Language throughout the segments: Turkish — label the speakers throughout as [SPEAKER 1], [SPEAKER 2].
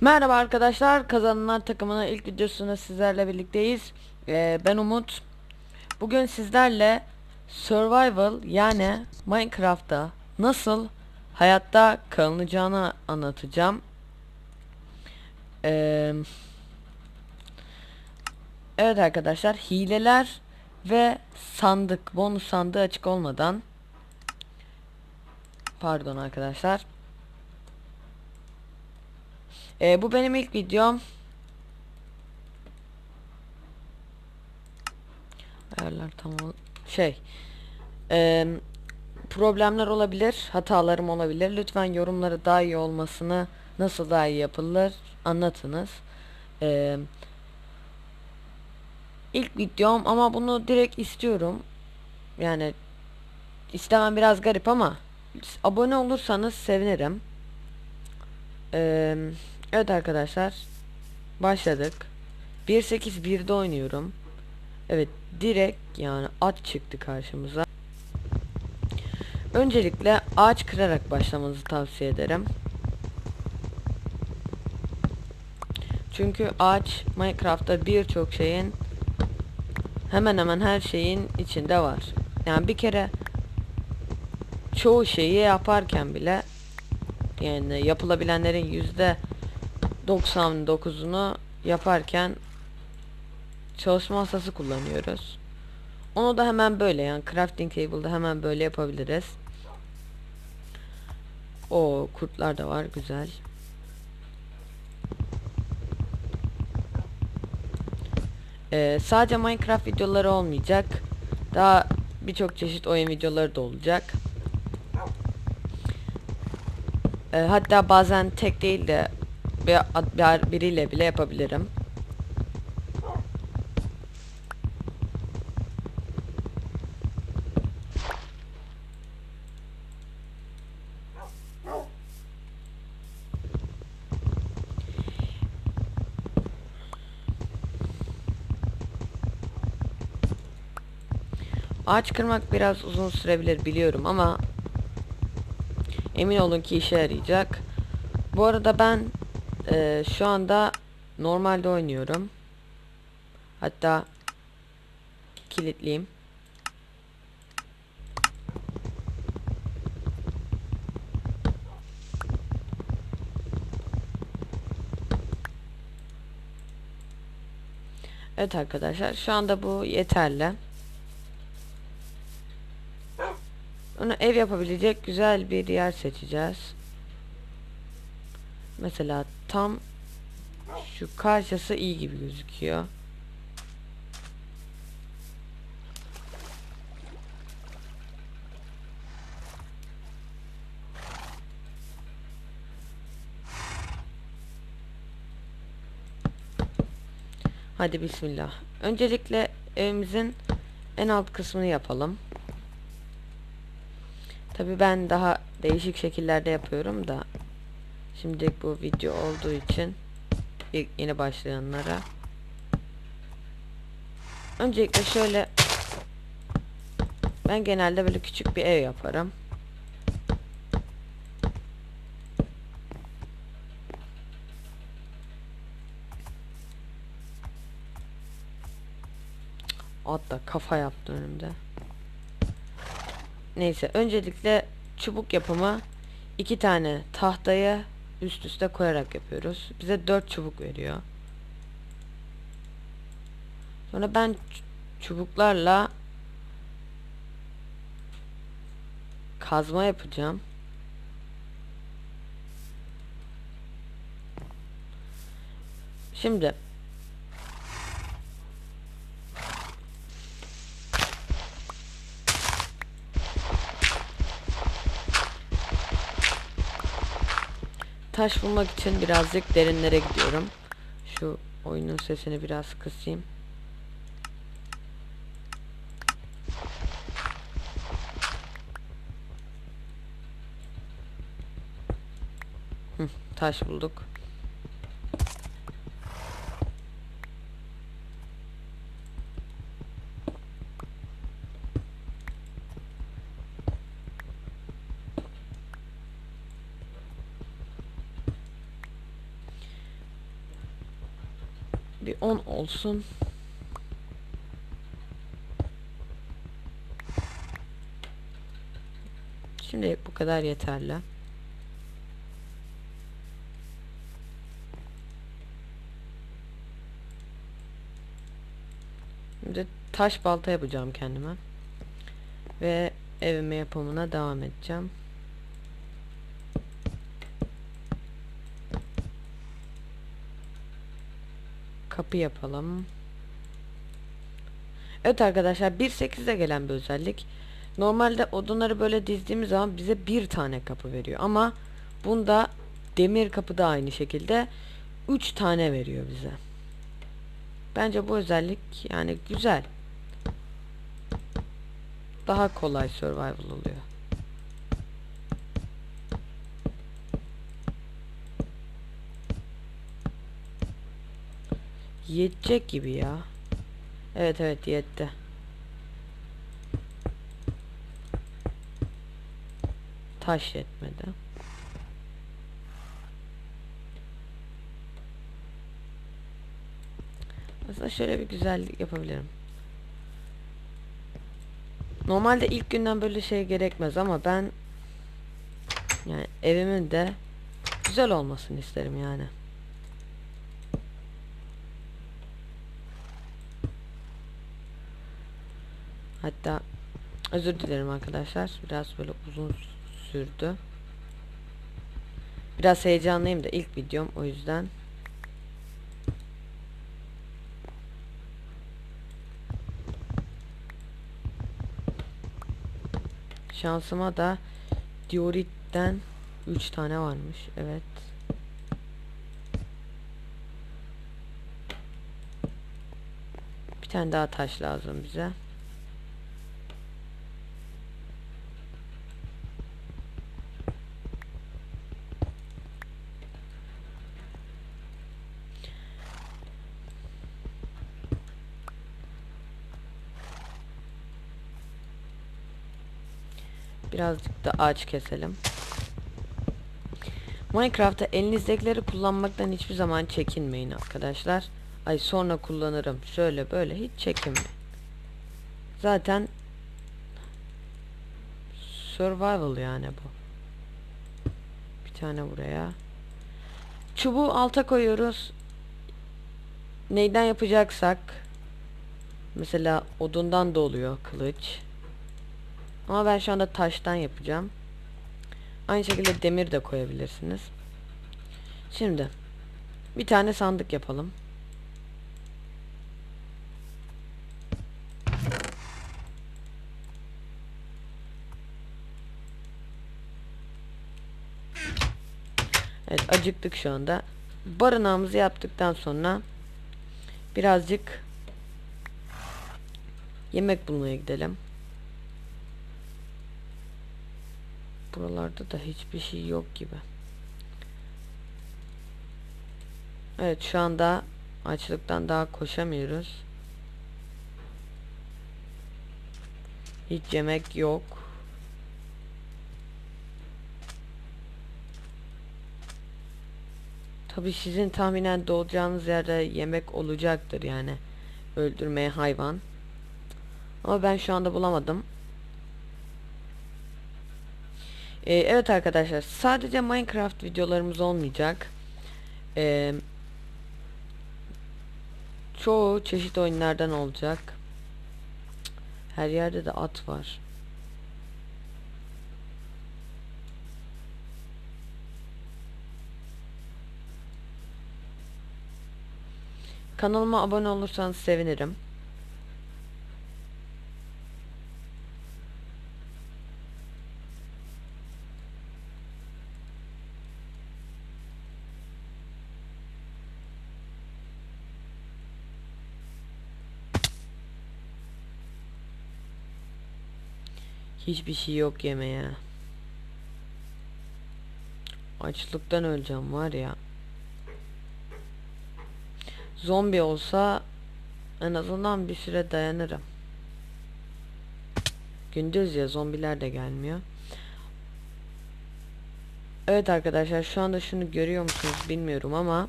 [SPEAKER 1] Merhaba arkadaşlar, Kazananlar takımının ilk videosunda sizlerle birlikteyiz. Ee, ben Umut. Bugün sizlerle survival yani Minecraft'ta nasıl hayatta kalınacağını anlatacağım. Ee, evet arkadaşlar, hileler ve sandık, bonus sandığı açık olmadan Pardon arkadaşlar. Ee, bu benim ilk videom. Ayarlar tamam. Şey. e, problemler olabilir. Hatalarım olabilir. Lütfen yorumları daha iyi olmasını nasıl daha iyi yapılır anlatınız. Ee, ilk videom ama bunu direkt istiyorum. Yani istemem biraz garip ama abone olursanız sevinirim. Ee, evet arkadaşlar. Başladık. 1.8.1'de oynuyorum. Evet direkt yani at çıktı karşımıza. Öncelikle ağaç kırarak başlamanızı tavsiye ederim. Çünkü ağaç Minecraft'ta birçok şeyin hemen hemen her şeyin içinde var. Yani bir kere çoğu şeyi yaparken bile yani yapılabilenlerin yüzde 99'unu yaparken çalışma masası kullanıyoruz. Onu da hemen böyle yani crafting table'da hemen böyle yapabiliriz. O kurtlar da var güzel. Ee, sadece Minecraft videoları olmayacak. Daha birçok çeşit oyun videoları da olacak. E, hatta bazen tek değil de bir, bir, biriyle bile yapabilirim. Ağaç kırmak biraz uzun sürebilir biliyorum ama Emin olun ki işe yarayacak. Bu arada ben e, şu anda normalde oynuyorum. Hatta kilitliyim. Evet arkadaşlar şu anda bu yeterli. Ona ev yapabilecek güzel bir yer seçeceğiz. Mesela tam şu karşısı iyi gibi gözüküyor. Hadi bismillah. Öncelikle evimizin en alt kısmını yapalım. Tabi ben daha değişik şekillerde yapıyorum da Şimdi bu video olduğu için ilk yeni başlayanlara Öncelikle şöyle Ben genelde böyle küçük bir ev yaparım. Hatta kafa yaptı önümde. Neyse öncelikle çubuk yapımı iki tane tahtaya üst üste koyarak yapıyoruz. Bize dört çubuk veriyor. Sonra ben çubuklarla kazma yapacağım. Şimdi taş bulmak için birazcık derinlere gidiyorum. Şu oyunun sesini biraz kısayım. Hı, taş bulduk. bir 10 olsun. Şimdi bu kadar yeterli. Şimdi taş balta yapacağım kendime. Ve evime yapımına devam edeceğim. Kapı yapalım. Evet arkadaşlar 1.8'de gelen bir özellik. Normalde odunları böyle dizdiğimiz zaman bize bir tane kapı veriyor. Ama bunda demir kapı da aynı şekilde 3 tane veriyor bize. Bence bu özellik yani güzel. Daha kolay survival oluyor. Yetecek gibi ya. Evet evet yetti. Taş yetmedi. Aslında şöyle bir güzellik yapabilirim. Normalde ilk günden böyle şey gerekmez ama ben yani evimin de güzel olmasını isterim yani. Hatta özür dilerim arkadaşlar. Biraz böyle uzun sürdü. Biraz heyecanlıyım da ilk videom o yüzden. Şansıma da dioritten 3 tane varmış. Evet. Bir tane daha taş lazım bize. Birazcık da ağaç keselim. Minecraft'ta elinizdekileri kullanmaktan hiçbir zaman çekinmeyin arkadaşlar. Ay sonra kullanırım. Şöyle böyle hiç çekinmeyin. Zaten survival yani bu. Bir tane buraya. Çubuğu alta koyuyoruz. Neyden yapacaksak mesela odundan da oluyor kılıç. Ama ben şu anda taştan yapacağım. Aynı şekilde demir de koyabilirsiniz. Şimdi bir tane sandık yapalım. Evet acıktık şu anda. Barınağımızı yaptıktan sonra birazcık yemek bulmaya gidelim. Buralarda da hiçbir şey yok gibi. Evet şu anda açlıktan daha koşamıyoruz. Hiç yemek yok. Tabi sizin tahminen doğacağınız yerde yemek olacaktır yani. Öldürmeye hayvan. Ama ben şu anda bulamadım. Ee, evet arkadaşlar sadece Minecraft videolarımız olmayacak. Ee, çoğu çeşit oyunlardan olacak. Her yerde de at var. Kanalıma abone olursanız sevinirim. Hiçbir şey yok yemeye. Açlıktan öleceğim var ya. Zombi olsa en azından bir süre dayanırım. Gündüz ya zombiler de gelmiyor. Evet arkadaşlar şu anda şunu görüyor musunuz bilmiyorum ama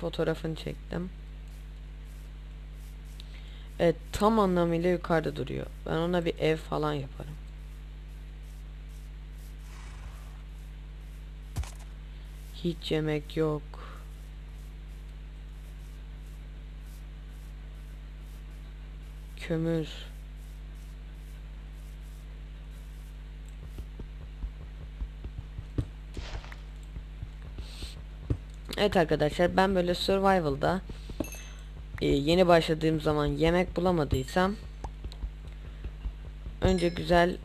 [SPEAKER 1] fotoğrafını çektim. Evet tam anlamıyla yukarıda duruyor. Ben ona bir ev falan yaparım. Hiç yemek yok. Kömür. Evet arkadaşlar ben böyle survival'da e, yeni başladığım zaman yemek bulamadıysam önce güzel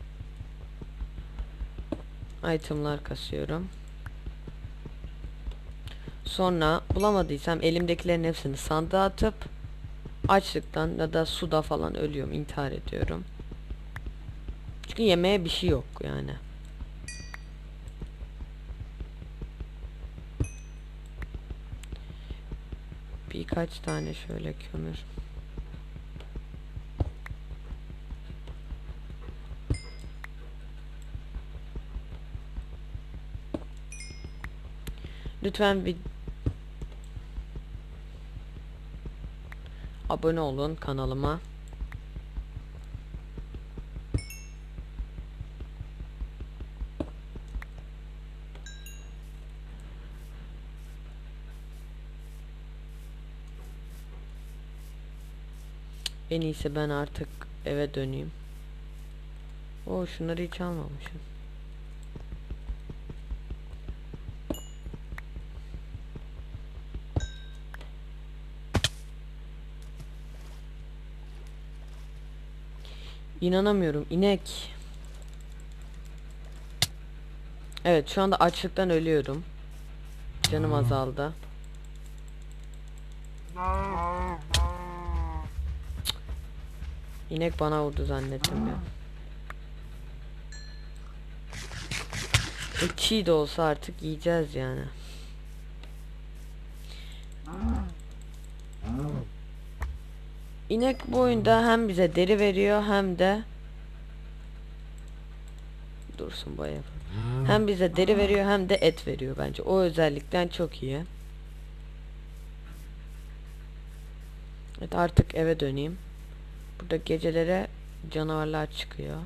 [SPEAKER 1] itemlar kasıyorum. Sonra bulamadıysam elimdekilerin hepsini sandığa atıp açlıktan ya da suda falan ölüyorum, intihar ediyorum. Çünkü yemeğe bir şey yok yani. Birkaç tane şöyle kömür. Lütfen bir abone olun kanalıma. En iyisi ben artık eve döneyim. O şunları hiç almamışım. İnanamıyorum inek. Evet şu anda açlıktan ölüyorum. Canım azaldı. İnek bana vurdu zannettim ya. E, de olsa artık yiyeceğiz yani. İnek bu oyunda hem bize deri veriyor hem de dursun ev. Hem bize deri veriyor hem de et veriyor bence. O özellikten çok iyi. Evet artık eve döneyim. Burada gecelere canavarlar çıkıyor.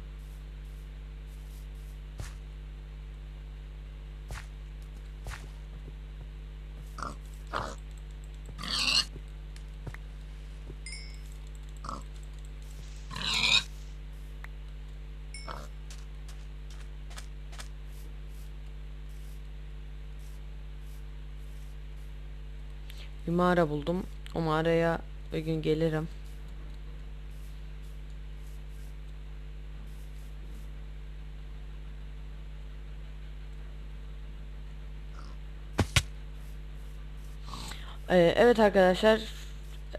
[SPEAKER 1] Bir mağara buldum. O mağaraya bir gün gelirim. Ee, evet arkadaşlar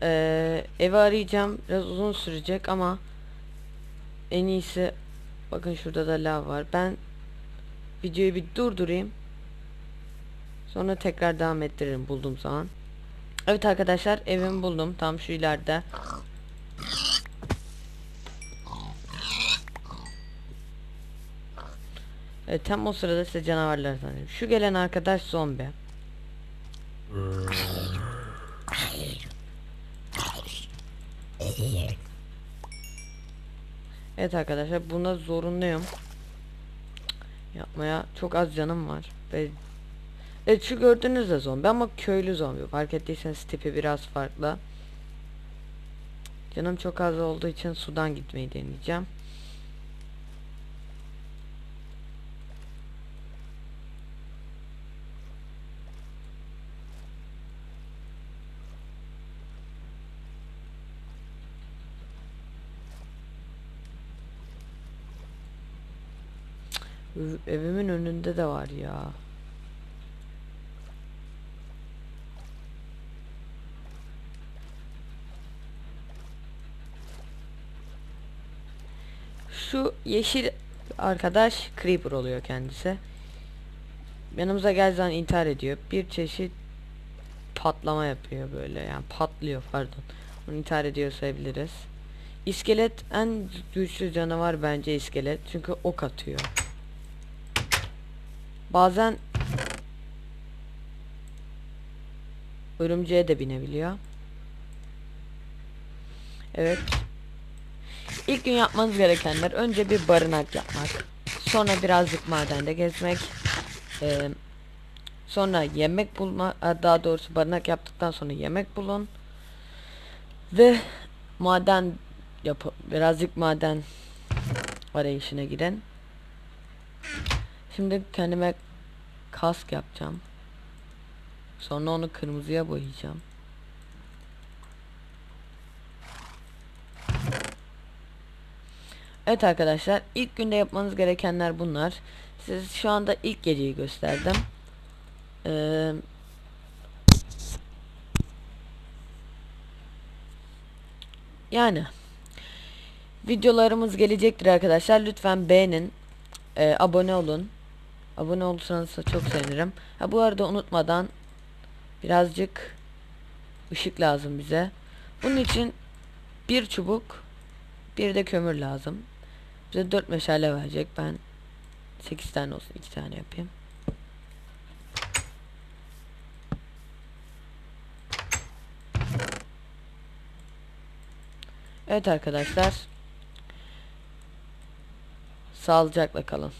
[SPEAKER 1] ee, evi arayacağım. Biraz uzun sürecek ama en iyisi bakın şurada da lav var. Ben videoyu bir durdurayım. Sonra tekrar devam ettiririm bulduğum zaman. Evet arkadaşlar evimi buldum. Tam şu ileride. Evet tam o sırada size canavarlar tanıyorum. Şu gelen arkadaş zombi. Evet arkadaşlar buna zorunluyum. Yapmaya çok az canım var. Ve Evet şu gördüğünüz de zombi ama köylü zombi. Fark ettiyseniz tipi biraz farklı. Canım çok az olduğu için sudan gitmeyi deneyeceğim. Ev- Evimin önünde de var ya. Şu yeşil arkadaş Creeper oluyor kendisi. Yanımıza geldiği zaman intihar ediyor. Bir çeşit patlama yapıyor böyle yani patlıyor pardon. Onu intihar ediyor sayabiliriz. İskelet en güçlü canavar bence iskelet çünkü ok atıyor. Bazen örümceğe de binebiliyor. Evet. İlk gün yapmanız gerekenler önce bir barınak yapmak. Sonra birazcık madende gezmek. Ee, sonra yemek bulma daha doğrusu barınak yaptıktan sonra yemek bulun. Ve maden yap birazcık maden arayışına girin. Şimdi kendime kask yapacağım. Sonra onu kırmızıya boyayacağım. Evet arkadaşlar ilk günde yapmanız gerekenler bunlar. Siz şu anda ilk geceyi gösterdim. Ee, yani videolarımız gelecektir arkadaşlar. Lütfen beğenin. Ee, abone olun. Abone olursanız çok sevinirim. Ha bu arada unutmadan birazcık ışık lazım bize. Bunun için bir çubuk bir de kömür lazım. Bize 4 meşale verecek. Ben 8 tane olsun 2 tane yapayım. Evet arkadaşlar. Sağlıcakla kalın.